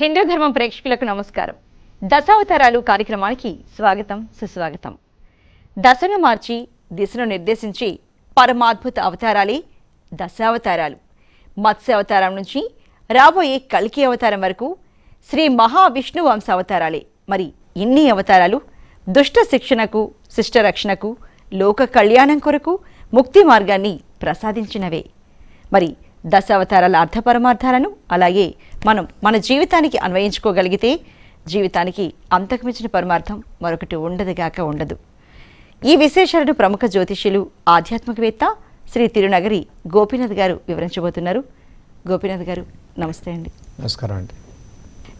హిందూ ధర్మం ప్రేక్షకులకు నమస్కారం. దశావతారాలు కార్యక్రమానికి స్వాగతం సుస్వాగతం. దశను మార్చి దిశను నిర్దేశించి పరమాద్భుత అవతారాలే దశావతారాలు. మత్స్య అవతారం నుంచి రాబోయే కల్కి అవతారం వరకు శ్రీ మహావిష్ణు వంశ అవతారాలే మరి ఇన్ని అవతారాలు దుష్ట శిక్షణకు శిష్ట రక్షణకు లోక కళ్యాణం కొరకు ముక్తి మార్గాన్ని ప్రసాదించినవే. మరి దశావతారాల అర్థపరమార్థాలను అలాగే మనం మన జీవితానికి అన్వయించుకోగలిగితే జీవితానికి అంతకుమించిన పరమార్థం మరొకటి ఉండదుగాక ఉండదు. ఈ విశేషాలను ప్రముఖ జ్యోతిష్యులు ఆధ్యాత్మికవేత్త శ్రీ తిరునగరి గోపీనాథ్ గారు వివరించబోతున్నారు. గోపీనాథ్ గారు నమస్తే అండి. నమస్కారం అండి.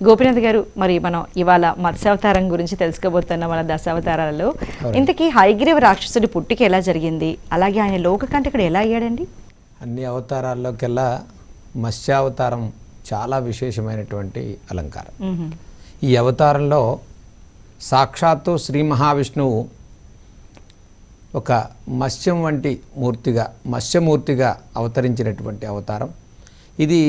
గోపీనాథ్ గారు మరి మనం ఇవాళ మత్స్యావతారం గురించి తెలుసుకోబోతున్న మన దశావతారాలలో ఇంతకీ హైగ్రీవ రాక్షసుడి పుట్టిక ఎలా జరిగింది? అలాగే ఆయన లోకకంటకుడు ఎలా అయ్యాడండి? అన్ని అవతారాల్లోకెల్లా మత్స్యావతారం చాలా విశేషమైనటువంటి అలంకారం. ఈ అవతారంలో సాక్షాత్తు శ్రీ మహావిష్ణువు ఒక మత్స్యం వంటి మూర్తిగా మత్స్యమూర్తిగా అవతరించినటువంటి అవతారం ఇది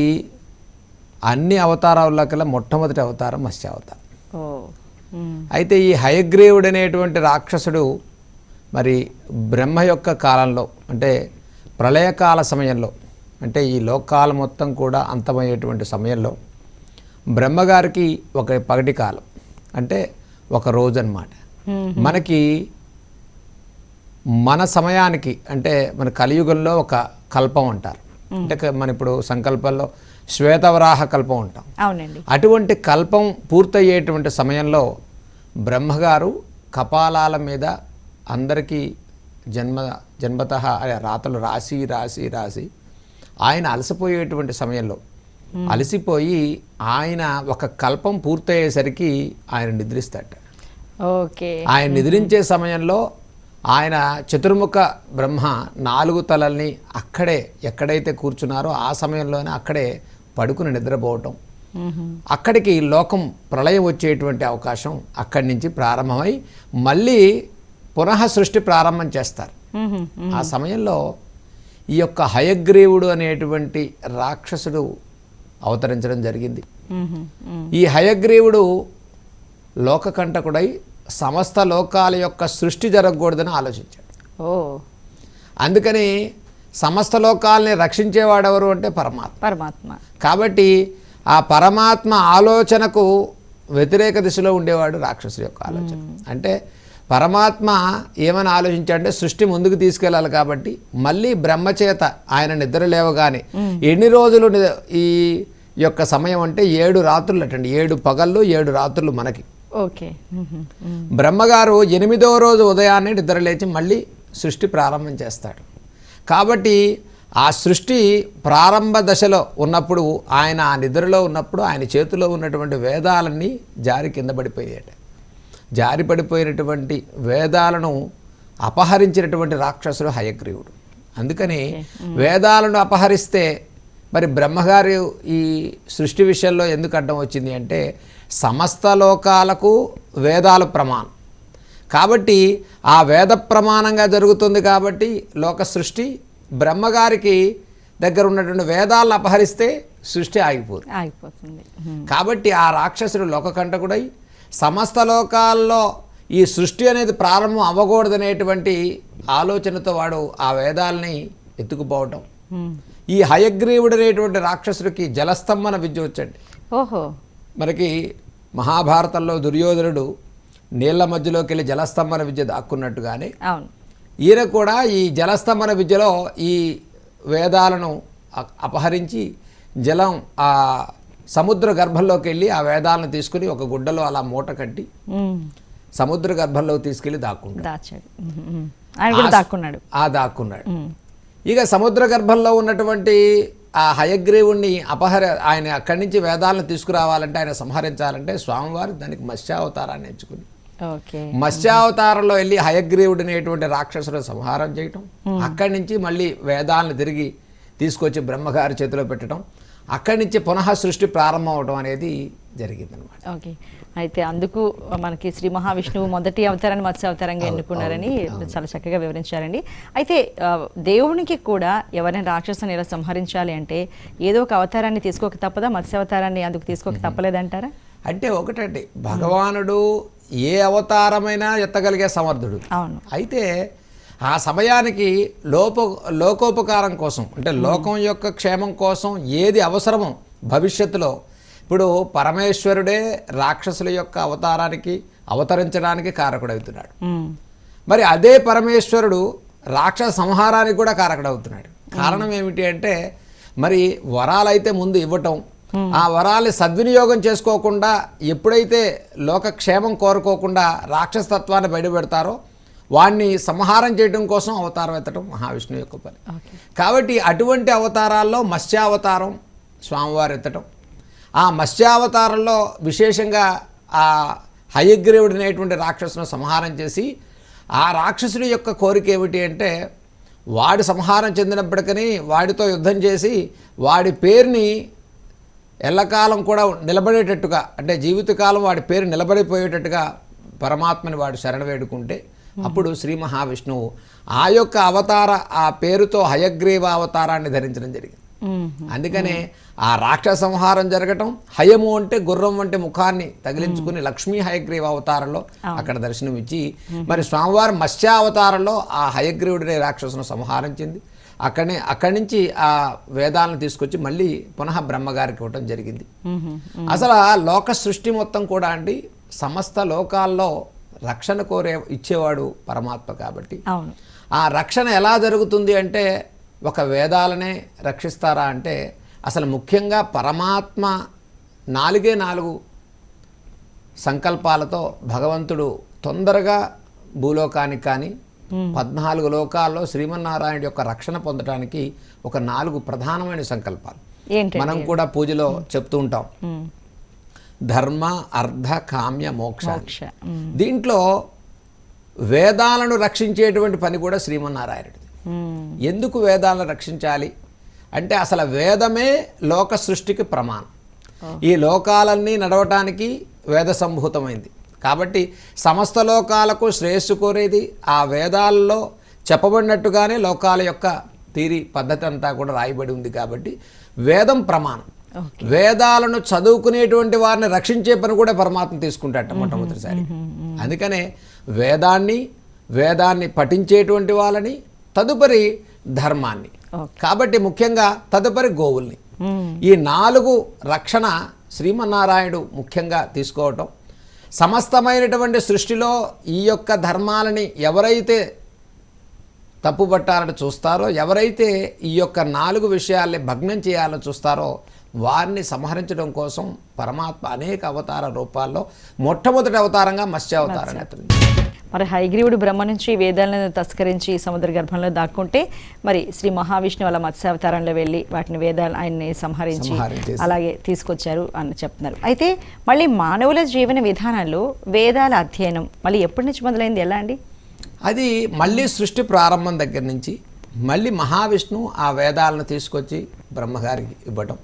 అన్ని అవతారాల్లోకెల్లా మొట్టమొదటి అవతారం మత్స్యావతారం ఓ మ్మ్. అయితే ఈ హయగ్రీవుడు అనేటువంటి రాక్షసుడు మరి బ్రహ్మ యొక్క కాలంలో అంటే ప్రళయకాల సమయంలో అంటే ఈ లోకాల మొత్తం కూడా అంతమయ్యేటువంటి సమయంలో బ్రహ్మగారికి ఒక పగటి కాలం అంటే ఒక రోజు అన్నమాట మ్మ్. మనకి మన సమయానికి అంటే మన కలియుగంలో ఒక కల్పం అంటారు. అంటే మన ఇప్పుడు సంకల్పంలో శ్వేతవరాహ కల్పం ఉంటాం. అవునండి. అటువంటి కల్పం పూర్తయ్యేటువంటి సమయంలో బ్రహ్మగారు కపాలాల మీద అందరికీ జన్మ జన్మత రాతలు రాసి రాసి రాసి ఆయన అలసిపోయేటువంటి సమయంలో. అలసిపోయి ఆయన ఒక కల్పం పూర్తయ్యేసరికి ఆయన నిద్రిస్తాట ఓకే. ఆయన నిద్రించే సమయంలో ఆయన చతుర్ముఖ బ్రహ్మ నాలుగు తలల్ని అక్కడే ఎక్కడైతే కూర్చున్నారో ఆ సమయంలోనే అక్కడే పడుకుని నిద్రపోవటం. అక్కడికి లోకం ప్రళయం వచ్చేటువంటి అవకాశం అక్కడి నుంచి ప్రారంభమై మళ్ళీ పునః సృష్టి ప్రారంభం చేస్తారు. ఆ సమయంలో ఈ యొక్క హయగ్రీవుడు అనేటువంటి రాక్షసుడు అవతరించడం జరిగింది. ఈ హయగ్రీవుడు లోకకంటకుడై సమస్త లోకాల యొక్క సృష్టి జరగకూడదని ఆలోచించాడు. ఓ. అందుకని సమస్త లోకాలని రక్షించేవాడెవరు అంటే పరమాత్మ. పరమాత్మ. కాబట్టి ఆ పరమాత్మ ఆలోచనకు వ్యతిరేక దిశలో ఉండేవాడు రాక్షసుడి యొక్క ఆలోచన. అంటే పరమాత్మ ఏమని ఆలోచించాడంటే సృష్టి ముందుకు తీసుకెళ్ళాలి కాబట్టి మళ్ళీ బ్రహ్మచేత ఆయన నిద్ర లేవగానే ఎన్ని రోజులు ఈ యొక్క సమయం అంటే ఏడు రాత్రులు అటండి. ఏడు పగళ్ళు ఏడు రాత్రులు మనకి. ఓకే. బ్రహ్మగారు ఎనిమిదవ రోజు ఉదయాన్నే నిద్ర లేచి మళ్ళీ సృష్టి ప్రారంభం చేస్తాడు. కాబట్టి ఆ సృష్టి ప్రారంభ దశలో ఉన్నప్పుడు ఆయన ఆ నిద్రలో ఉన్నప్పుడు ఆయన చేతిలో ఉన్నటువంటి వేదాలన్నీ జారి కింద పడిపోయాయట. జారి పడిపోయినటువంటి వేదాలను అపహరించినటువంటి రాక్షసుడు హయగ్రీవుడు. అందుకని వేదాలను అపహరిస్తే మరి బ్రహ్మగారు ఈ సృష్టి విషయంలో ఎందుకు అడ్డం వచ్చింది అంటే సమస్త లోకాలకు వేదాలు ప్రమాణం. కాబట్టి ఆ వేద ప్రమాణంగా జరుగుతుంది కాబట్టి లోక సృష్టి బ్రహ్మగారికి దగ్గర ఉన్నటువంటి వేదాలను అపహరిస్తే సృష్టి ఆగిపోతుంది. మ్మ్. కాబట్టి ఆ రాక్షసుడు లోకకంటకుడై సమస్త లోకాల్లో ఈ సృష్టి అనేది ప్రారంభం అవ్వకూడదనేటువంటి ఆలోచనతో వాడు ఆ వేదాలని ఎత్తుకుపోవటం. ఈ హయగ్రీవుడు అనేటువంటి రాక్షసుడికి జలస్తంభన విద్య వచ్చండి. ఓహో. మనకి మహాభారతంలో దుర్యోధనుడు నీళ్ళ మధ్యలోకి వెళ్ళి జలస్తంభన విద్య దాక్కున్నట్టుగానే ఈయన కూడా ఈ జలస్తంభన విద్యలో ఈ వేదాలను అపహరించి జలం ఆ సముద్ర గర్భంలోకి వెళ్ళి ఆ వేదాలను తీసుకుని ఒక గుడ్డలో అలా మూట కట్టి. సముద్ర గర్భంలో ఆ- దాక్కున్నాడు. ఆ దాక్కున్నాడు. ఇక సముద్ర గర్భంలో ఉన్నటువంటి ఆ హయగ్రీవుణ్ణి అపహర ఆయన అక్కడి నుంచి వేదాలను తీసుకురావాలంటే ఆయన సంహరించాలంటే స్వామివారు దానికి మత్స్యావతారాన్ని ఎంచుకుని మత్స్యావతారంలో వెళ్ళి హయగ్రీవుడు అనేటువంటి రాక్షసుడు సంహారం చేయటం అక్కడి నుంచి మళ్ళీ వేదాలను తిరిగి తీసుకొచ్చి బ్రహ్మగారి చేతిలో పెట్టడం అక్కడి నుంచి పునః సృష్టి ప్రారంభం అవడం అనేది జరిగిందనమాట ఓకే. అయితే అందుకు మనకి శ్రీ మహావిష్ణువు మొదటి అవతారాన్ని మత్స్య అవతారంగా ఎన్నుకున్నారని చాలా చక్కగా వివరించారండి. అయితే దేవునికి కూడా ఎవరైనా రాక్షసుని ఇలా సంహరించాలి అంటే ఏదో ఒక అవతారాన్ని తీసుకోక తప్పదా? మత్స్య అవతారాన్ని అందుకు తీసుకోక తప్పలేదంటారా? అంటే ఒకటండి భగవానుడు ఏ అవతారమైనా ఎత్తగలిగే సమర్థుడు. అవును. అయితే ఆ సమయానికి లోప లోకోపకారం కోసం అంటే లోకం యొక్క క్షేమం కోసం ఏది అవసరమో భవిష్యత్తులో ఇప్పుడు పరమేశ్వరుడే రాక్షసుల యొక్క అవతారానికి అవతరించడానికి కారకుడవుతున్నాడు. ఉమ్, మరి అదే పరమేశ్వరుడు రాక్షస సంహారానికి కూడా కారకుడవుతున్నాడు. కారణం ఏమిటి అంటే మరి వరాలైతే ముందు ఇవ్వటం ఆ వరాల్ని సద్వినియోగం చేసుకోకుండా ఎప్పుడైతే లోక క్షేమం కోరుకోకుండా రాక్షస తత్వాన్ని బయటపెడతారో వాణ్ణి సంహారం చేయడం కోసం అవతారం ఎత్తడం మహావిష్ణువు యొక్క పని. కాబట్టి అటువంటి అవతారాల్లో మత్స్యావతారం స్వామివారు ఎత్తటం ఆ మత్స్యావతారంలో విశేషంగా ఆ హయగ్రీవుడు అనేటువంటి రాక్షసును సంహారం చేసి ఆ రాక్షసుడి యొక్క కోరిక ఏమిటి అంటే వాడు సంహారం చెందినప్పటికీ వాడితో యుద్ధం చేసి వాడి పేరుని ఎల్లకాలం కూడా నిలబడేటట్టుగా అంటే జీవితకాలం వాడి పేరు నిలబడిపోయేటట్టుగా పరమాత్మని వాడు శరణ వేడుకుంటే అప్పుడు శ్రీ మహావిష్ణువు ఆ యొక్క అవతార ఆ పేరుతో హయగ్రీవ అవతారాన్ని ధరించడం జరిగింది. ఉమ్, అందుకనే ఆ రాక్షస సంహారం జరగటం హయము అంటే గుర్రం వంటి ముఖాన్ని తగిలించుకుని లక్ష్మీ హయగ్రీవ అవతారంలో అక్కడ దర్శనం ఇచ్చి మరి స్వామివారి మత్స్యావతారంలో ఆ హయగ్రీవుడినే రాక్షసును సంహరించింది అక్కడనే అక్కడి నుంచి ఆ వేదాలను తీసుకొచ్చి మళ్ళీ పునః బ్రహ్మగారికి ఇవ్వటం జరిగింది. అసలు ఆ లోక సృష్టి మొత్తం కూడా అండి సమస్త లోకాల్లో రక్షణ కోరే ఇచ్చేవాడు పరమాత్మ కాబట్టి. అవును. ఆ రక్షణ ఎలా జరుగుతుంది అంటే ఒక వేదాలనే రక్షిస్తారా అంటే అసలు ముఖ్యంగా పరమాత్మ నాలుగే నాలుగు సంకల్పాలతో భగవంతుడు తొందరగా భూలోకానికి కానీ పద్నాలుగు లోకాల్లో శ్రీమన్నారాయణ యొక్క రక్షణ పొందడానికి ఒక నాలుగు ప్రధానమైన సంకల్పాలు. మనం కూడా పూజలో చెప్తూ ఉంటాం. ధర్మ అర్ధ కామ్య మోక్ష దీంట్లో వేదాలను రక్షించేటువంటి పని కూడా శ్రీమన్నారాయణుడిది ఎందుకు వేదాలను రక్షించాలి? అంటే అసలు వేదమే లోక సృష్టికి ప్రమాణం. ఈ లోకాలన్నీ నడవటానికి వేద సంభూతమైంది. కాబట్టి సమస్త లోకాలకు శ్రేయస్సు కోరేది ఆ వేదాల్లో చెప్పబడినట్టుగానే లోకాల యొక్క తీరి పద్ధతి అంతా కూడా రాయబడి ఉంది కాబట్టి వేదం ప్రమాణం. వేదాలను చదువుకునేటువంటి వారిని రక్షించే పని కూడా పరమాత్మ తీసుకుంటాట మొట్టమొదటిసారి. అందుకనే వేదాన్ని వేదాన్ని పఠించేటువంటి వాళ్ళని తదుపరి ధర్మాన్ని. కాబట్టి ముఖ్యంగా తదుపరి గోవుల్ని. ఈ నాలుగు రక్షణ శ్రీమన్నారాయణుడు ముఖ్యంగా తీసుకోవటం. సమస్తమైనటువంటి సృష్టిలో ఈ యొక్క ధర్మాలని ఎవరైతే తప్పుపట్టాలని చూస్తారో ఎవరైతే ఈ యొక్క నాలుగు విషయాల్ని భగ్నం చేయాలని చూస్తారో వారిని సంహరించడం కోసం పరమాత్మ అనేక అవతార రూపాల్లో మొట్టమొదటి అవతారంగా మత్స్యావతారాన్ని ఎత్తింది మరి హైగ్రీవుడు బ్రహ్మ నుంచి వేదాలను తస్కరించి సముద్ర గర్భంలో దాక్కుంటే మరి శ్రీ మహావిష్ణువు అలా మత్స్యావతారంలో వెళ్ళి వాటిని వేదాలు ఆయన్ని సంహరించి. అలాగే తీసుకొచ్చారు అని చెప్తున్నారు. అయితే మళ్ళీ మానవుల జీవన విధానాల్లో వేదాల అధ్యయనం మళ్ళీ ఎప్పటి నుంచి మొదలైంది? ఎలా అండి? అది మళ్ళీ సృష్టి ప్రారంభం దగ్గర నుంచి మళ్ళీ మహావిష్ణువు ఆ వేదాలను తీసుకొచ్చి బ్రహ్మగారికి ఇవ్వటం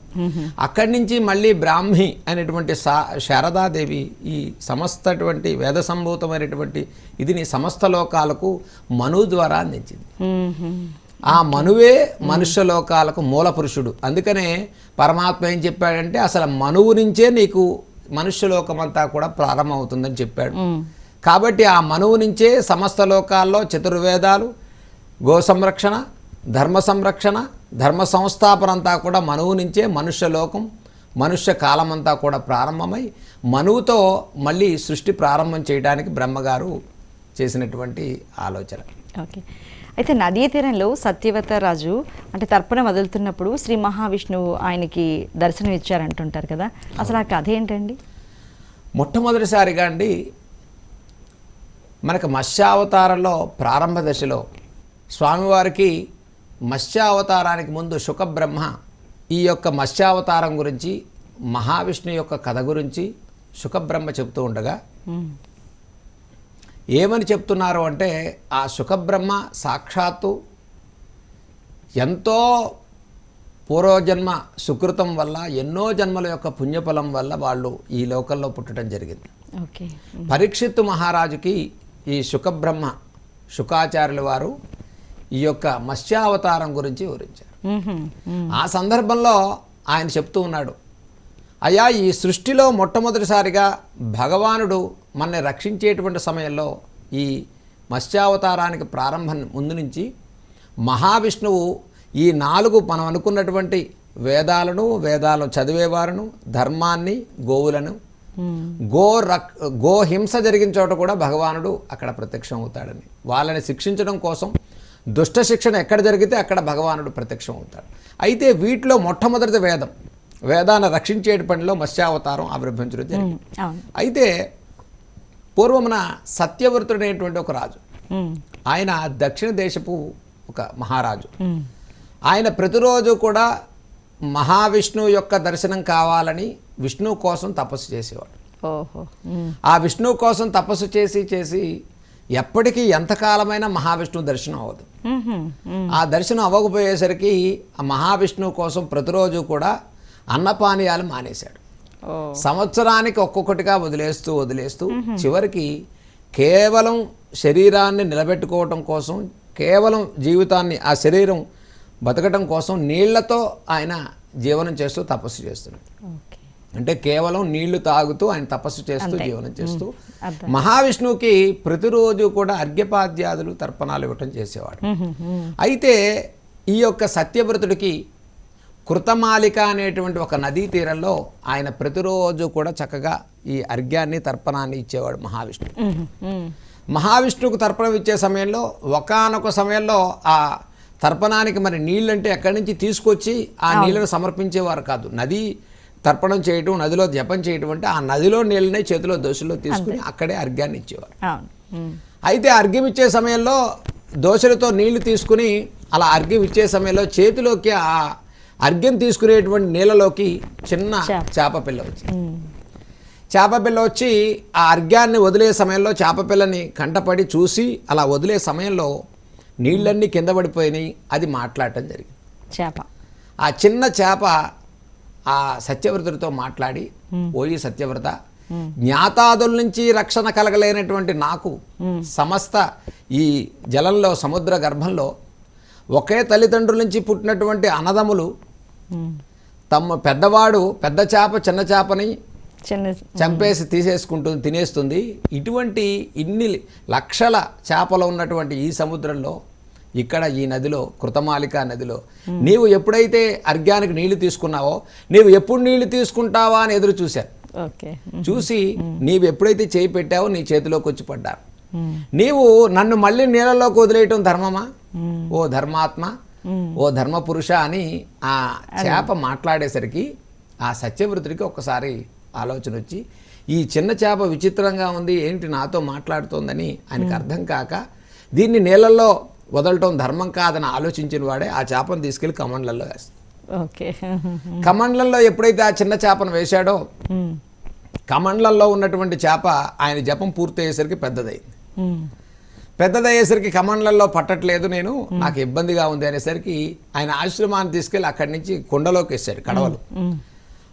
అక్కడి నుంచి మళ్ళీ బ్రాహ్మి అనేటువంటి సా శారదాదేవి ఈ సమస్తటువంటి వేద సంభూతమైనటువంటి ఇదిని సమస్త లోకాలకు మను ద్వారా అందించింది. ఆ మనువే మనుష్య లోకాలకు మూల పురుషుడు అందుకనే పరమాత్మ ఏం చెప్పాడంటే అసలు మనువు నుంచే నీకు మనుష్య లోకమంతా కూడా ప్రారంభమవుతుందని చెప్పాడు. కాబట్టి ఆ మనువు నుంచే సమస్త లోకాల్లో చతుర్వేదాలు గో సంరక్షణ ధర్మ సంరక్షణ ధర్మ సంస్థాపన అంతా కూడా మనువు నుంచే మనుష్య లోకం మనుష్య కాలమంతా కూడా ప్రారంభమై మనువుతో మళ్ళీ సృష్టి ప్రారంభం చేయడానికి బ్రహ్మగారు చేసినటువంటి ఆలోచన. ఓకే. అయితే నదీ తీరంలో సత్యవత రాజు అంటే తర్పణ వదులుతున్నప్పుడు శ్రీ మహావిష్ణువు ఆయనకి దర్శనం ఇచ్చారంటుంటారు కదా. అసలు ఆ కథ ఏంటండి? మొట్టమొదటిసారిగా అండి మనకు మత్స్యావతారంలో ప్రారంభ దశలో స్వామివారికి మత్స్యావతారానికి ముందు శుకబ్రహ్మ ఈ యొక్క మత్స్యావతారం గురించి మహావిష్ణు యొక్క కథ గురించి శుకబ్రహ్మ చెప్తూ ఉండగా. ఏమని చెప్తున్నారు అంటే ఆ శుకబ్రహ్మ సాక్షాత్తు ఎంతో పూర్వజన్మ సుకృతం వల్ల ఎన్నో జన్మల యొక్క పుణ్యఫలం వల్ల వాళ్ళు ఈ లోకంలో పుట్టడం జరిగింది ఓకే పరీక్షిత్తు మహారాజుకి ఈ శుకబ్రహ్మ శుకాచార్యుల వారు ఈ యొక్క మత్స్యావతారం గురించి వివరించారు. ఆ సందర్భంలో ఆయన చెప్తూ ఉన్నాడు అయ్యా ఈ సృష్టిలో మొట్టమొదటిసారిగా భగవానుడు మనని రక్షించేటువంటి సమయంలో ఈ మత్స్యావతారానికి ప్రారంభం ముందు నుంచి మహావిష్ణువు ఈ నాలుగు మనం అనుకున్నటువంటి వేదాలను వేదాలను చదివేవారును ధర్మాన్ని గోవులను. గో రక్ గో హింస జరిగిన చోట కూడా భగవానుడు అక్కడ ప్రత్యక్షం అవుతాడని వాళ్ళని శిక్షించడం కోసం దుష్ట శిక్షణ ఎక్కడ జరిగితే అక్కడ భగవానుడు ప్రత్యక్షం అవుతాడు. అయితే వీటిలో మొట్టమొదటిది వేదం. వేదాన్ని రక్షించే పనిలో మత్స్యావతారం ఆవిర్భవించడం జరిగింది. అయితే పూర్వమున సత్యవ్రతుడైనటువంటి ఒక రాజు. ఆయన దక్షిణ దేశపు ఒక మహారాజు. ఆయన ప్రతిరోజు కూడా మహావిష్ణువు యొక్క దర్శనం కావాలని విష్ణువు కోసం తపస్సు చేసేవాడు. ఆ విష్ణువు కోసం తపస్సు చేసి చేసి ఎప్పటికీ ఎంతకాలమైనా మహావిష్ణువు దర్శనం అవ్వదు. ఆ దర్శనం అవ్వకపోయేసరికి ఆ మహావిష్ణువు కోసం ప్రతిరోజు కూడా అన్నపానీయాలు మానేశాడు. సంవత్సరానికి ఒక్కొక్కటిగా వదిలేస్తూ వదిలేస్తూ చివరికి కేవలం శరీరాన్ని నిలబెట్టుకోవటం కోసం కేవలం జీవితాన్ని ఆ శరీరం బతకటం కోసం నీళ్ళతో ఆయన జీవనం చేస్తూ తపస్సు చేస్తున్నాడు. అంటే కేవలం నీళ్ళు తాగుతూ ఆయన తపస్సు చేస్తూ జీవనం చేస్తూ. మహావిష్ణువుకి ప్రతిరోజు కూడా అర్ఘ్యపాద్యాదులు తర్పణాలు ఇవ్వటం చేసేవాడు. అయితే ఈ యొక్క సత్యవ్రతుడికి కృతమాలిక అనేటువంటి ఒక నదీ తీరంలో ఆయన ప్రతిరోజు కూడా చక్కగా ఈ అర్ఘ్యాన్ని తర్పణాన్ని ఇచ్చేవాడు మహావిష్ణువు. మహావిష్ణువుకు తర్పణం ఇచ్చే సమయంలో ఒకానొక సమయంలో ఆ తర్పణానికి మరి నీళ్ళంటే ఎక్కడి నుంచి తీసుకొచ్చి ఆ నీళ్ళను సమర్పించేవారు కాదు నది తర్పణం చేయటం నదిలో జపం చేయటం అంటే ఆ నదిలో నీళ్ళనే చేతిలో దోశలో తీసుకుని అక్కడే అర్ఘ్యాన్ని ఇచ్చేవారు. అయితే అర్ఘ్యం ఇచ్చే సమయంలో దోశలతో నీళ్ళు తీసుకుని అలా అర్ఘ్యం ఇచ్చే సమయంలో చేతిలోకి ఆ అర్ఘ్యం తీసుకునేటువంటి నీళ్ళలోకి చిన్న చేప. చేప పిల్ల వచ్చింది మ్మ్. చేప పిల్ల వచ్చి ఆ అర్ఘ్యాన్ని వదిలే సమయంలో చేప పిల్లని కంటపడి చూసి అలా వదిలే సమయంలో నీళ్ళన్నీ కింద పడిపోయినాయి అది మాట్లాడటం జరిగింది చేప ఆ చిన్న చేప ఆ సత్యవ్రతుడితో మాట్లాడి ఓయి సత్యవ్రత జ్ఞాతాదుల నుంచి రక్షణ కలగలేనటువంటి నాకు సమస్త ఈ జలంలో సముద్ర గర్భంలో ఒకే తల్లిదండ్రుల నుంచి పుట్టినటువంటి అన్నదమ్ములు మ్మ్. తమ పెద్దవాడు పెద్ద చేప చిన్న చేపని చంపేసి తీసేసుకుంటుంది తినేస్తుంది. ఇటువంటి ఇన్ని లక్షల చేపలు ఉన్నటువంటి ఈ సముద్రంలో ఇక్కడ ఈ నదిలో కృతమాలిక నదిలో. నీవు ఎప్పుడైతే అర్ఘ్యానికి నీళ్ళు తీసుకున్నావో నీవు ఎప్పుడు నీళ్ళు తీసుకుంటావా అని ఎదురు చూశారు. ఓకే. చూసి నీవు ఎప్పుడైతే చేయి పెట్టావో నీ చేతిలోకి వచ్చి పడ్డారు. మ్మ్. నీవు నన్ను మళ్ళీ నీళ్ళలోకి వదిలేయటం ధర్మమా? మ్మ్. ఓ ధర్మాత్మ. ఓ ధర్మపురుష అని ఆ చేప మాట్లాడేసరికి ఆ సత్యవృతుడికి ఒక్కసారి ఆలోచన వచ్చి ఈ చిన్న చేప విచిత్రంగా ఉంది ఏంటి నాతో మాట్లాడుతోందని ఆయనకు అర్థం కాక దీన్ని నీళ్ళల్లో వదలటం ధర్మం కాదని ఆలోచించిన వాడే ఆ చేపను తీసుకెళ్ళి కమండ్లలో వేస్తాడు ఓకే కమండ్లలో ఎప్పుడైతే ఆ చిన్న చేపను వేశాడో. కమండ్లలో ఉన్నటువంటి చేప ఆయన జపం పూర్తయ్యేసరికి పెద్దదైంది. పెద్దదయ్యేసరికి కమండ్లలో పట్టట్లేదు నేను నాకు ఇబ్బందిగా ఉంది అనేసరికి ఆయన ఆశ్రమాన్ని తీసుకెళ్ళి అక్కడి నుంచి కొండలోకి వేసాడు కడవలు.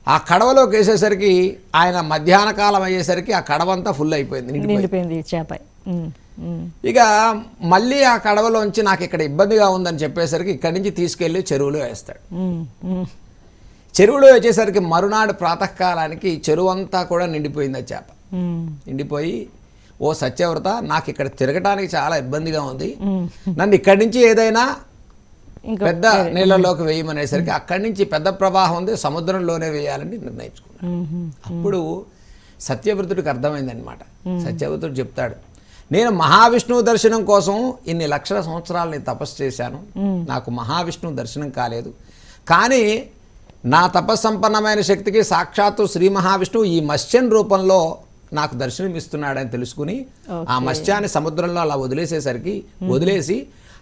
ఆ కడవలోకి వేసేసరికి ఆయన మధ్యాహ్న కాలం అయ్యేసరికి ఆ కడవంతా ఫుల్ అయిపోయింది నిండిపోయింది. చేప. ఇక మళ్ళీ ఆ కడవలోంచి నాకు ఇక్కడ ఇబ్బందిగా ఉందని చెప్పేసరికి ఇక్కడి నుంచి తీసుకెళ్ళి చెరువులో వేస్తాడు. చెరువులో వచ్చేసరికి మరునాడు ప్రాతకాలానికి చెరువు అంతా కూడా నిండిపోయింది ఆ చేప. నిండిపోయి ఓ సత్యవ్రత నాకు ఇక్కడ తిరగటానికి చాలా ఇబ్బందిగా ఉంది. నన్ను ఇక్కడి నుంచి ఏదైనా పెద్ద నీళ్ళలోకి వేయమనేసరికి అక్కడి నుంచి పెద్ద ప్రవాహం ఉంది సముద్రంలోనే వేయాలని నిర్ణయించుకున్నాడు మ్మ్. అప్పుడు సత్యవ్రతుడికి అర్థమైందనమాట సత్యవ్రతుడు చెప్తాడు నేను మహావిష్ణువు దర్శనం కోసం ఇన్ని లక్షల సంవత్సరాలు నేను తపస్సు చేశాను. నాకు మహావిష్ణువు దర్శనం కాలేదు. కానీ నా తపస్సంపన్నమైన శక్తికి సాక్షాత్తు శ్రీ మహావిష్ణువు ఈ మత్స్యం రూపంలో నాకు దర్శనం ఇస్తున్నాడని తెలుసుకుని ఆ మత్స్యాన్ని సముద్రంలో అలా వదిలేసేసరికి వదిలేసి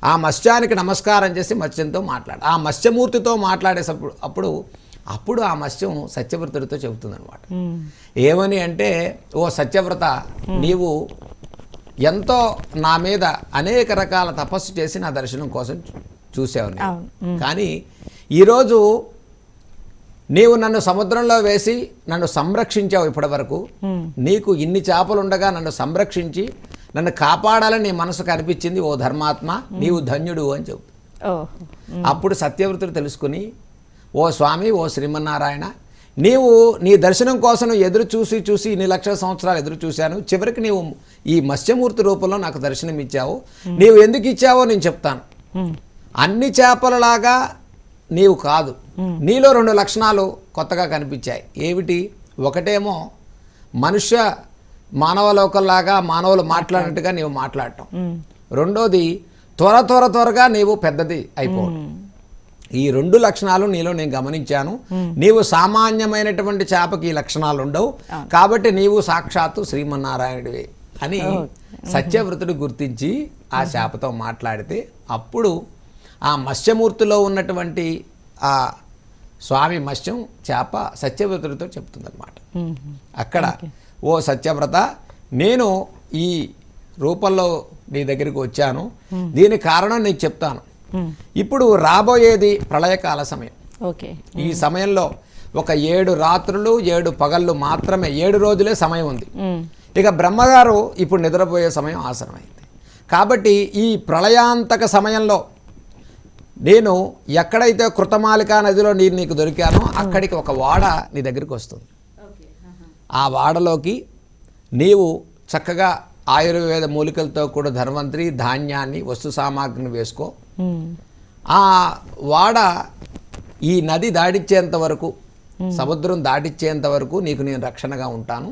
ఆ మత్స్యానికి నమస్కారం చేసి మత్స్యంతో మాట్లాడు ఆ మత్స్యమూర్తితో మాట్లాడేటప్పుడు అప్పుడు అప్పుడు ఆ మత్స్యం సత్యవ్రతుడితో చెబుతుందన్నమాట. మ్మ్. ఏమని అంటే ఓ సత్యవ్రత నీవు ఎంతో నా మీద అనేక రకాల తపస్సు చేసి నా దర్శనం కోసం చూ- చూసావు నీవు. అవును. కానీ ఈరోజు నీవు నన్ను సముద్రంలో వేసి నన్ను సంరక్షించావు ఇప్పటివరకు. నీకు ఇన్ని చేపలు ఉండగా నన్ను సంరక్షించి నన్ను కాపాడాలని నీ మనసుకు అనిపించింది ఓ ధర్మాత్మ నీవు ధన్యుడు అని ఓ అప్పుడు సత్యవ్రతుడు తెలుసుకుని ఓ స్వామి ఓ శ్రీమన్నారాయణ నీవు నీ దర్శనం కోసం ఎదురు చూసి చూసి ఇన్ని లక్షల సంవత్సరాలు ఎదురు చూశాను. చివరికి నీవు ఈ మత్స్యమూర్తి రూపంలో నాకు దర్శనం ఇచ్చావు. నీవు ఎందుకు ఇచ్చావో నేను చెప్తాను. అన్ని చేపలలాగా నీవు కాదు. నీలో రెండు లక్షణాలు కొత్తగా కనిపించాయి. ఏమిటి? ఒకటేమో మనుష్య మానవలోకంలాగా మానవులు మాట్లాడినట్టుగా నీవు మాట్లాడటం. రెండోది త్వర త్వర త్వరగా నీవు పెద్దది అయిపోవడం ఈ రెండు లక్షణాలు నీలో నేను గమనించాను. నీవు సామాన్యమైనటువంటి చేపకి ఈ లక్షణాలు ఉండవు కాబట్టి నీవు సాక్షాత్తు శ్రీమన్నారాయణుడివే. అని సత్యవ్రతుడు గుర్తించి ఆ చేపతో మాట్లాడితే అప్పుడు ఆ మత్స్యమూర్తిలో ఉన్నటువంటి ఆ స్వామి మత్స్యం చేప సత్యవ్రతుడితో చెప్తుందన్నమాట. ఉమ్, అక్కడ ఓ సత్యవ్రత నేను ఈ రూపంలో నీ దగ్గరికి వచ్చాను దీని కారణం నీకు చెప్తాను. ఇప్పుడు రాబోయేది ప్రళయకాల సమయం. ఓకే. ఈ సమయంలో ఒక ఏడు రాత్రులు ఏడు పగళ్ళు మాత్రమే ఏడు రోజులే సమయం ఉంది. ఇక బ్రహ్మగారు ఇప్పుడు నిద్రపోయే సమయం ఆసనమైంది. కాబట్టి ఈ ప్రళయాంతక సమయంలో నేను ఎక్కడైతే కృతమాలికా నదిలో నీరు నీకు దొరికానో అక్కడికి ఒక వాడ నీ దగ్గరికి వస్తుంది. ఆ వాడలోకి నీవు చక్కగా ఆయుర్వేద మూలికలతో కూడా ధన్వంతరి ధాన్యాన్ని వస్తు సామాగ్రిని వేసుకో. ఉమ్, ఆ వాడ ఈ నది దాటిచ్చేంత వరకు సముద్రం దాటిచ్చేంత వరకు నీకు నేను రక్షణగా ఉంటాను.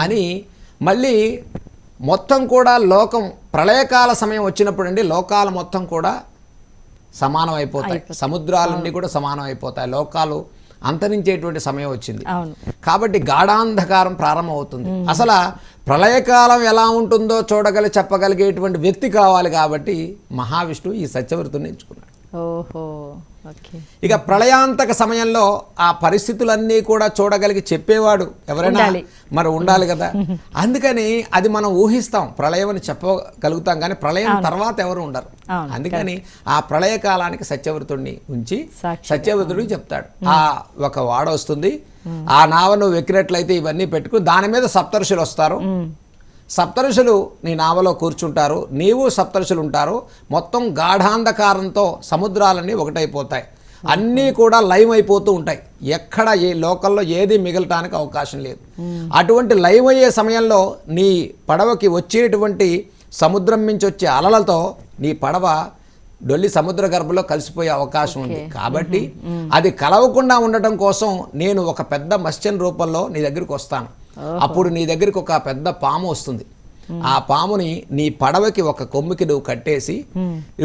అని మళ్ళీ మొత్తం కూడా లోకం ప్రళయకాల సమయం వచ్చినప్పుడు అండి లోకాలు మొత్తం కూడా సమానం అయిపోతాయి. సముద్రాలన్నీ కూడా సమానం అయిపోతాయి లోకాలు అంతరించేటువంటి సమయం వచ్చింది. కాబట్టి గాఢాంధకారం ప్రారంభమవుతుంది. అసలు ప్రళయకాలం ఎలా ఉంటుందో చూడగలి చెప్పగలిగేటువంటి వ్యక్తి కావాలి కాబట్టి మహావిష్ణువు ఈ సత్యవ్రతుని ఎంచుకున్నాడు. ఓహో. ఇక ప్రళయాంతక సమయంలో ఆ పరిస్థితులన్నీ కూడా చూడగలిగి చెప్పేవాడు ఎవరైనా. మరి ఉండాలి కదా. అందుకని అది మనం ఊహిస్తాం ప్రళయం అని చెప్పగలుగుతాం కానీ ప్రళయం తర్వాత ఎవరు ఉండరు. అందుకని ఆ ప్రళయ కాలానికి సత్యవ్రతుడిని ఉంచి. సత్యవ్రతుడికి చెప్తాడు. ఆ ఒక వాడ వస్తుంది. ఆ నావ నువ్వు ఎక్కినట్లయితే ఇవన్నీ పెట్టుకుని దాని మీద సప్తరుషులు వస్తారు. సప్తరుషులు నీ నావలో కూర్చుంటారు నీవు సప్తరుషులు ఉంటారు మొత్తం గాఢాంధకారంతో సముద్రాలన్నీ ఒకటైపోతాయి. అన్నీ కూడా లైవ్ అయిపోతూ ఉంటాయి. ఎక్కడ ఏ లోకల్లో ఏది మిగలటానికి అవకాశం లేదు. అటువంటి లైవ్ అయ్యే సమయంలో నీ పడవకి వచ్చేటువంటి సముద్రం నుంచి వచ్చే అలలతో నీ పడవ డొల్లి సముద్ర గర్భంలో కలిసిపోయే అవకాశం ఉంది. కాబట్టి అది కలవకుండా ఉండటం కోసం నేను ఒక పెద్ద మత్స్యం రూపంలో నీ దగ్గరికి వస్తాను. అప్పుడు నీ దగ్గరికి ఒక పెద్ద పాము వస్తుంది. ఆ పాముని నీ పడవకి ఒక కొమ్ముకి నువ్వు కట్టేసి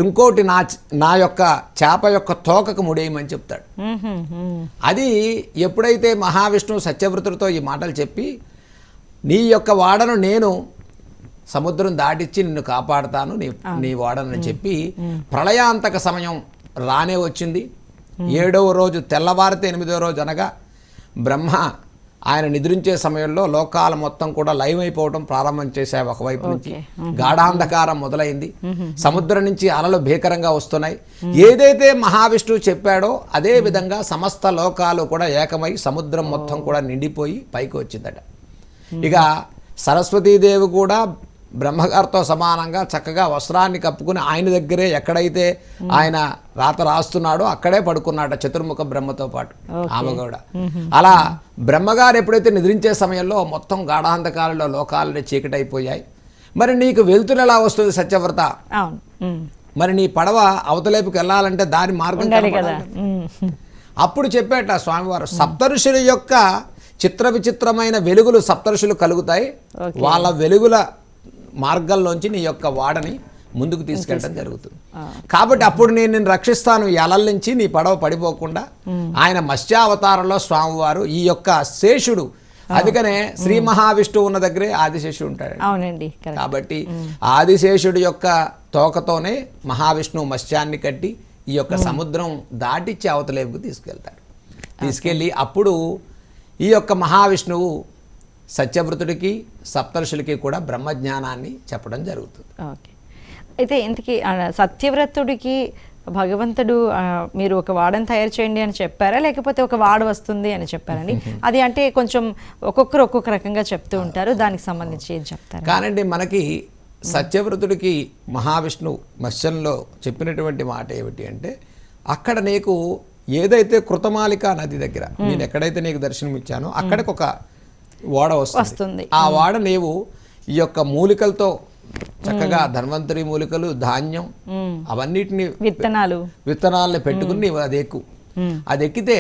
ఇంకోటి నా నా యొక్క చేప యొక్క తోకకు ముడేయమని చెప్తాడు. అది ఎప్పుడైతే మహావిష్ణువు సత్యవ్రతుడితో ఈ మాటలు చెప్పి నీ యొక్క వాడను నేను సముద్రం దాటిచ్చి నిన్ను కాపాడుతాను నీ నీ వాడనని చెప్పి ప్రళయాంతక సమయం రానే వచ్చింది. ఏడవ రోజు తెల్లవారితే ఎనిమిదవ రోజు అనగా బ్రహ్మ ఆయన నిద్రించే సమయంలో లోకాల మొత్తం కూడా లైవ్ అయిపోవడం ప్రారంభం చేశాయి ఒకవైపు నుంచి. గాఢాంధకారం మొదలైంది. సముద్రం నుంచి అలలు భీకరంగా వస్తున్నాయి. ఏదైతే మహావిష్ణువు చెప్పాడో అదే విధంగా సమస్త లోకాలు కూడా ఏకమై సముద్రం మొత్తం కూడా నిండిపోయి పైకి వచ్చిందట. ఇక సరస్వతీదేవి కూడా బ్రహ్మగారితో సమానంగా చక్కగా వస్త్రాన్ని కప్పుకుని ఆయన దగ్గరే ఎక్కడైతే ఆయన రాత రాస్తున్నాడో అక్కడే పడుకున్నాడ చతుర్ముఖ బ్రహ్మతో పాటు ఆమె కూడా అలా బ్రహ్మగారు ఎప్పుడైతే నిద్రించే సమయంలో మొత్తం గాఢాంధకాలంలో లోకాలని చీకటైపోయాయి. మరి నీకు వెలుతురు ఎలా వస్తుంది సత్యవ్రత? మరి నీ పడవ అవతలేపుకి వెళ్ళాలంటే దాని మార్గం అప్పుడు చెప్పేట స్వామివారు సప్తఋషుల యొక్క చిత్ర విచిత్రమైన వెలుగులు సప్తఋషులు కలుగుతాయి. వాళ్ళ వెలుగుల మార్గంలోంచి నీ యొక్క వాడని ముందుకు తీసుకెళ్ళడం జరుగుతుంది. కాబట్టి అప్పుడు నేను నిన్ను రక్షిస్తాను. ఈ అలల నుంచి నీ పడవ పడిపోకుండా ఆయన మత్స్యావతారంలో స్వామివారు ఈ యొక్క శేషుడు. అందుకనే శ్రీ మహావిష్ణువు ఉన్న దగ్గరే ఆదిశేషుడు ఉంటాడు అవునండి కాబట్టి ఆదిశేషుడి యొక్క తోకతోనే మహావిష్ణువు మత్స్యాన్ని కట్టి ఈ యొక్క సముద్రం దాటిచ్చి అవతలేపుకు తీసుకెళ్తాడు. తీసుకెళ్ళి అప్పుడు ఈ యొక్క మహావిష్ణువు సత్యవ్రతుడికి సప్తర్షులకి కూడా బ్రహ్మజ్ఞానాన్ని చెప్పడం జరుగుతుంది. ఓకే. అయితే ఇంతకీ సత్యవ్రతుడికి భగవంతుడు మీరు ఒక వాడని తయారు చేయండి అని చెప్పారా? లేకపోతే ఒక వాడ వస్తుంది అని చెప్పారండి? అది అంటే కొంచెం ఒక్కొక్కరు ఒక్కొక్క రకంగా చెప్తూ ఉంటారు. దానికి సంబంధించి ఏం చెప్తారు? కానండి మనకి సత్యవ్రతుడికి మహావిష్ణువు మత్స్యంలో చెప్పినటువంటి మాట ఏమిటి అంటే అక్కడ నీకు ఏదైతే కృతమాలిక నది దగ్గర నేను ఎక్కడైతే నీకు దర్శనం ఇచ్చానో అక్కడికి ఒక ఓడ వస్తుంది. ఆ వాడ నీవు ఈ యొక్క మూలికలతో చక్కగా ధన్వంతరి మూలికలు ధాన్యం అవన్నిటిని విత్తనాలు. విత్తనాలను పెట్టుకుని అది ఎక్కు. అది ఎక్కితే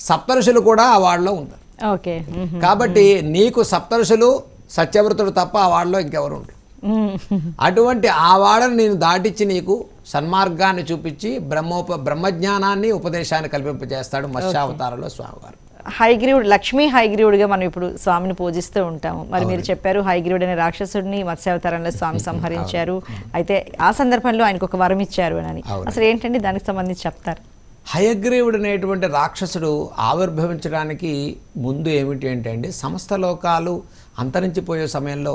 సప్తరుషులు కూడా ఆ వాడలో ఉంటారు. ఓకే. కాబట్టి నీకు సప్తరుషులు సత్యవ్రతుడు తప్ప ఆ వాడలో ఇంకెవరు ఉండరు మ్మ్. అటువంటి ఆ వాడను నేను దాటించి నీకు సన్మార్గాన్ని చూపించి బ్రహ్మోప బ్రహ్మజ్ఞానాన్ని ఉపదేశాన్ని కల్పింపజేస్తాడు మత్స్యావతారంలో స్వామివారు. హైగ్రీవుడు లక్ష్మీ హైగ్రీవుడిగా మనం ఇప్పుడు స్వామిని పూజిస్తూ ఉంటాము. మరి మీరు చెప్పారు హైగ్రీవుడు అనే రాక్షసుడిని మత్స్యావతారంలో స్వామి సంహరించారు. అయితే ఆ సందర్భంలో ఆయనకు ఒక వరం ఇచ్చారు అని అసలు ఏంటండి దానికి సంబంధించి చెప్తారు? హయగ్రీవుడు అనేటువంటి రాక్షసుడు ఆవిర్భవించడానికి ముందు ఏమిటి అంటే అండి సమస్త లోకాలు అంతరించిపోయే సమయంలో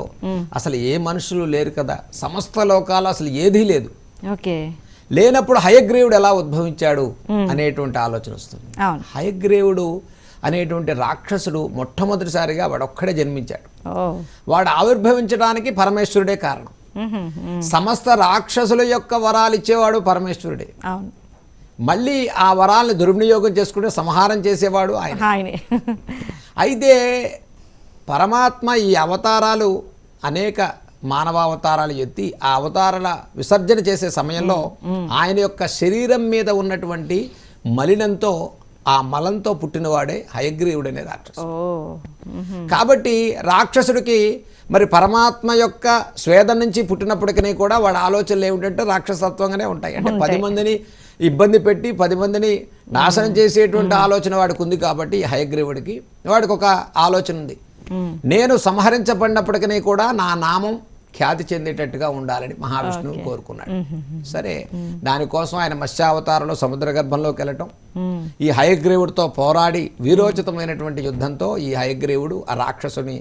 అసలు ఏ మనుషులు లేరు కదా. సమస్త లోకాలు అసలు ఏదీ లేదు. ఓకే. లేనప్పుడు హయగ్రీవుడు ఎలా ఉద్భవించాడు అనేటువంటి ఆలోచన వస్తుంది. హయగ్రీవుడు అనేటువంటి రాక్షసుడు మొట్టమొదటిసారిగా వాడొక్కడే జన్మించాడు. వాడు ఆవిర్భవించడానికి పరమేశ్వరుడే కారణం. సమస్త రాక్షసుల యొక్క వరాలు ఇచ్చేవాడు పరమేశ్వరుడే. మళ్ళీ ఆ వరాలను దుర్వినియోగం చేసుకుంటే సంహారం చేసేవాడు ఆయన. ఆయనే. అయితే పరమాత్మ ఈ అవతారాలు అనేక మానవావతారాలు ఎత్తి ఆ అవతారాల విసర్జన చేసే సమయంలో ఆయన యొక్క శరీరం మీద ఉన్నటువంటి మలినంతో ఆ మలంతో పుట్టినవాడే హయగ్రీవుడనే రాక్షసుడు. ఓ మ్మ్. కాబట్టి రాక్షసుడికి మరి పరమాత్మ యొక్క స్వేదం నుంచి పుట్టినప్పటికీ కూడా వాడి ఆలోచనలు ఏమిటంటే రాక్షసత్వంగానే ఉంటాయి. అంటే పది మందిని ఇబ్బంది పెట్టి పది మందిని నాశనం చేసేటువంటి ఆలోచన వాడికి ఉంది కాబట్టి ఈ హయగ్రీవుడికి వాడికి ఒక ఆలోచన ఉంది నేను సంహరించబడినప్పటికీ కూడా నా నామం ఖ్యాతి చెందేటట్టుగా ఉండాలని మహావిష్ణువు కోరుకున్నాడు. సరే దానికోసం ఆయన మత్స్యావతారంలో సముద్ర గర్భంలోకి వెళ్ళటం ఈ హయగ్రీవుడితో పోరాడి వీరోచితమైనటువంటి యుద్ధంతో ఈ హయగ్రీవుడు ఆ రాక్షసుని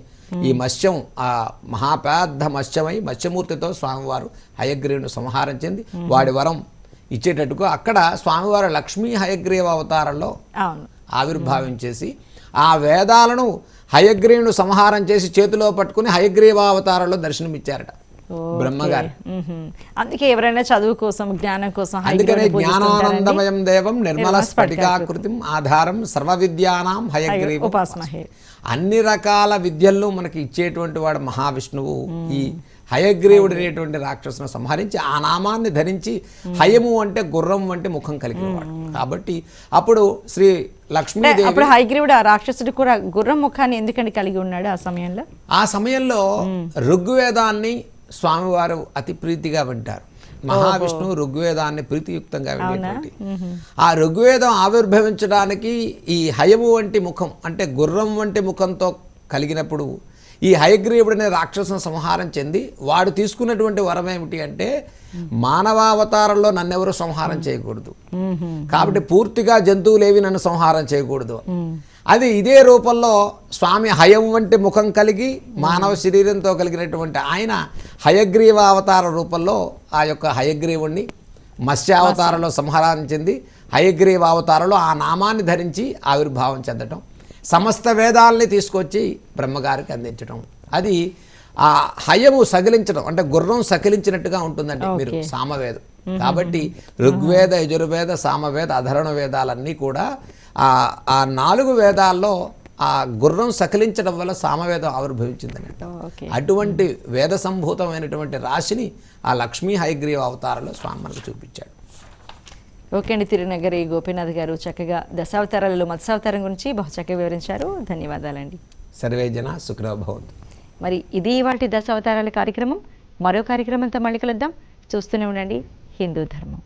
ఈ మత్స్యం ఆ మహాపెద్ద మత్స్యమై మత్స్యమూర్తితో స్వామివారు హయగ్రీవుని సంహారం చెంది వాడి వరం ఇచ్చేటట్టుగా అక్కడ స్వామివారు లక్ష్మీ హయగ్రీవ అవతారంలో ఆవిర్భావించేసి ఆ వేదాలను హయగ్రీవును సంహారం చేసి చేతిలో పట్టుకుని హయగ్రీవ అవతారంలో దర్శనమిచ్చారట బ్రహ్మగారు. అందుకే ఎవరైనా చదువు కోసం జ్ఞానం కోసం అందుకనే. జ్ఞానానందమయం దేవం నిర్మల స్ఫటికాకృతిం ఆధారం సర్వ విద్యానాం హయగ్రీవ. అన్ని రకాల విద్యలను మనకి ఇచ్చేటువంటి వాడు మహావిష్ణువు. ఈ హయగ్రీవుడు అనేటువంటి రాక్షసును సంహరించి ఆ నామాన్ని ధరించి హయము అంటే గుర్రం వంటి ముఖం కలిగినవాడు కాబట్టి అప్పుడు శ్రీ అప్పుడు హైగ్రీవుడు ఆ రాక్షసుడు కూడా గుర్రం ముఖాన్ని ఎందుకండి కలిగి ఉన్నాడు ఆ సమయంలో? ఆ సమయంలో ఋగ్వేదాన్ని స్వామివారు అతి ప్రీతిగా వింటారు. మహావిష్ణువు ఋగ్వేదాన్ని ప్రీతియుక్తంగా వినేటువంటి ఆ ఋగ్వేదం ఆవిర్భవించడానికి ఈ హయము వంటి ముఖం అంటే గుర్రం వంటి ముఖంతో కలిగినప్పుడు ఈ హయగ్రీవుడనే రాక్షసుని సంహారం చెంది వాడు తీసుకున్నటువంటి వరం ఏమిటి అంటే మానవావతారంలో నన్నెవరు సంహారం చేయకూడదు. కాబట్టి పూర్తిగా జంతువులేవి నన్ను సంహారం చేయకూడదు. అది ఇదే రూపంలో స్వామి హయం వంటి ముఖం కలిగి మానవ శరీరంతో కలిగినటువంటి ఆయన హయగ్రీవ అవతార రూపంలో ఆ యొక్క హయగ్రీవుణ్ణి మత్స్యావతారంలో సంహారం చెంది హయగ్రీవ అవతారంలో ఆ నామాన్ని ధరించి ఆవిర్భావం చెందటం సమస్త వేదాలని తీసుకొచ్చి బ్రహ్మగారికి అందించడం. అది ఆ హయము సగిలించడం అంటే గుర్రం సకిలించినట్టుగా ఉంటుందండి మీరు సామవేదం. కాబట్టి ఋగ్వేద యజుర్వేద సామవేద అధర్వణ వేదాలన్నీ కూడా ఆ ఆ నాలుగు వేదాల్లో ఆ గుర్రం సకిలించడం వల్ల సామవేదం ఆవిర్భవించిందని ఓకే. అటువంటి వేద సంభూతమైనటువంటి రాశిని ఆ లక్ష్మీ హైగ్రీవ అవతారంలో స్వామి మనకు చూపించాడు. ఓకే అండి తిరునగరి గోపీనాథ్ గారు చక్కగా దశావతారాలలో మత్స్యావతారం గురించి బహు చక్కగా వివరించారు. ధన్యవాదాలండి. సర్వే జన సుఖభవంతు మరి ఇది వాటి దశావతారాల కార్యక్రమం. మరో కార్యక్రమంతో మళ్ళీ కలుద్దాం. చూస్తూనే ఉండండి. హిందూ ధర్మం.